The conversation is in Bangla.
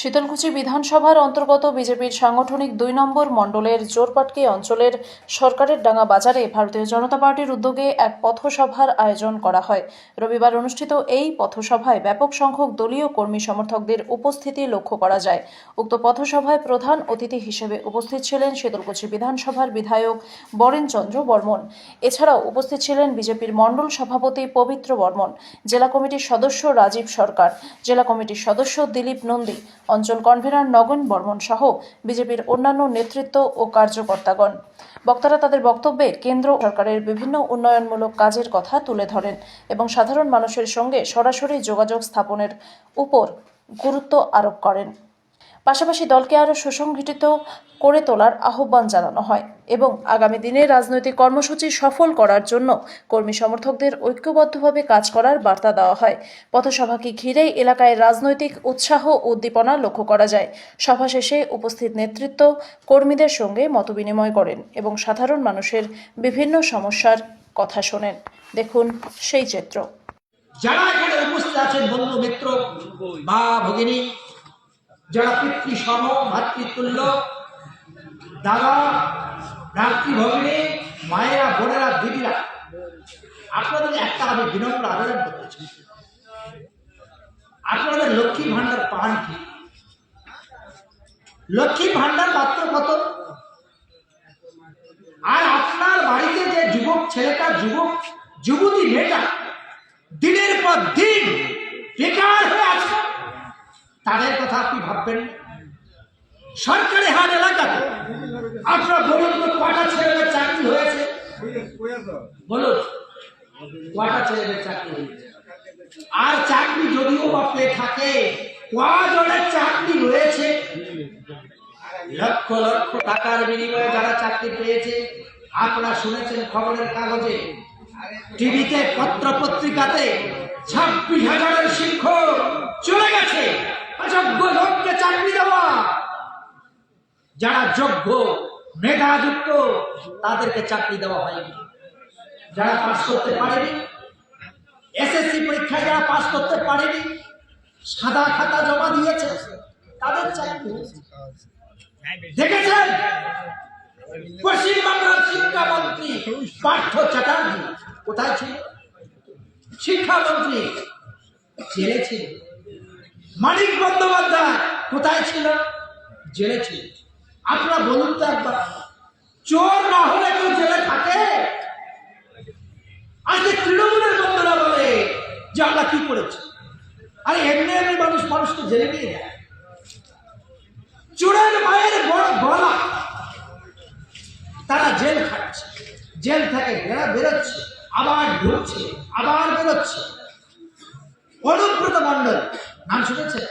শীতলকুচি বিধানসভার অন্তর্গত বিজেপির সাংগঠনিক দুই নম্বর মণ্ডলের জোরপাটকি অঞ্চলের সরকারের ডাঙ্গা বাজারে ভারতীয় জনতা পার্টির উদ্যোগে এক পথসভার আয়োজন করা হয়। রবিবার অনুষ্ঠিত এই পথসভায় ব্যাপক সংখ্যক দলীয় কর্মী সমর্থকদের উপস্থিতি লক্ষ্য করা যায়। উক্ত পথসভায় প্রধান অতিথি হিসেবে উপস্থিত ছিলেন শীতলকুচি বিধানসভার বিধায়ক বরেনচন্দ্র বর্মন। এছাড়াও উপস্থিত ছিলেন বিজেপির মণ্ডল সভাপতি পবিত্র বর্মন, জেলা কমিটির সদস্য রাজীব সরকার, জেলা কমিটির সদস্য দিলীপ নন্দী অঞ্চল কনভেনার নগন বর্মন সহ বিজেপির অন্যান্য নেতৃত্ব ও কার্যকর্তাগণ। বক্তারা তাদের বক্তব্যে কেন্দ্র সরকারের বিভিন্ন উন্নয়নমূলক কাজের কথা তুলে ধরেন এবং সাধারণ মানুষের সঙ্গে সরাসরি যোগাযোগ স্থাপনের উপর গুরুত্ব আরোপ করেন। পাশাপাশি দলকে আরও সুসংগঠিত করে তোলার আহ্বান জানানো হয় এবং আগামী দিনে রাজনৈতিক কর্মসূচি সফল করার জন্য কর্মী সমর্থকদের ঐক্যবদ্ধভাবে কাজ করার বার্তা দেওয়া হয়। পথসভাকে ঘিরেই এলাকায় রাজনৈতিক উৎসাহ উদ্দীপনা লক্ষ্য করা যায়। সভা শেষে উপস্থিত নেতৃত্ব কর্মীদের সঙ্গে মতবিনিময় করেন এবং সাধারণ মানুষের বিভিন্ন সমস্যার কথা শোনেন। দেখুন সেই চিত্র। যারা এখানে উপস্থিত আছেন বন্ধু, মিত্র মা ভগিনী যারা পিতৃ সম ভাতৃতুল্য দাদা ভগিনী, মায়েরা, বোনেরা, দিদিরা, আপনাদের একটা আমি বিনম্র আবেদন করতেছি আপনাদের লক্ষ্মী ভাণ্ডার পান কি? লক্ষ্মী ভাণ্ডার মাত্র কত? আর আপনার বাড়িতে যে যুবক ছেলেটা, যুবক, যুবতী মেয়েটা, দিনের পর দিন বেকার হয়ে আছে। তাদের কথা আপনি ভাববেন সরকারি হাট এলাকাতে আপনার বলুন তো কটা ছেলেদের চাকরি হয়েছে। বলুন কটা ছেলেদের চাকরি আর চাকরি যদিও বা পেয়ে থাকে কজনের চাকরি রয়েছে। লক্ষ লক্ষ টাকার বিনিময়ে যারা চাকরি পেয়েছে, আপনারা শুনেছেন খবরের কাগজে, টিভিতে পত্র পত্রিকাতে ছাব্বিশ হাজারের শিক্ষক চলে গেছে। অযোগ্য লোককে চাকরি দেওয়া। যারা যোগ্য, মেধাযুক্ত, তাদেরকে চাকরি দেওয়া হয়নি। যারা পাস করতে পারেনি, এসএসসি পরীক্ষায় যারা পাস করতে পারেনি, সাদা খাতা জমা দিয়েছে, তাদের চাকরি। দেখেছেন? পশ্চিমবাংলার শিক্ষামন্ত্রী পার্থ চ্যাটার্জি কোথায় ছিল? শিক্ষামন্ত্রী জেলে ছিল। মানিক বন্দ্যোপাধ্যায় কোথায় ছিল? জেলে ছিল। আপনারা বলুন তো একবার। চোর না হলে কেউ জেলে থাকে? আজকে তৃণমূলের বন্ধুরা বলে যে আমরা কি করেছি? আরে এমনি এমনি মানুষ মানুষকে জেলে নিয়ে যায়। চোরের মায়ের বড় গলা। তারা জেল খাচ্ছে। জেল থেকে বেরা- বেরোচ্ছে। আবার ঢুকছে, আবার বেরোচ্ছে। অনুব্রত মণ্ডল 拿出去 to?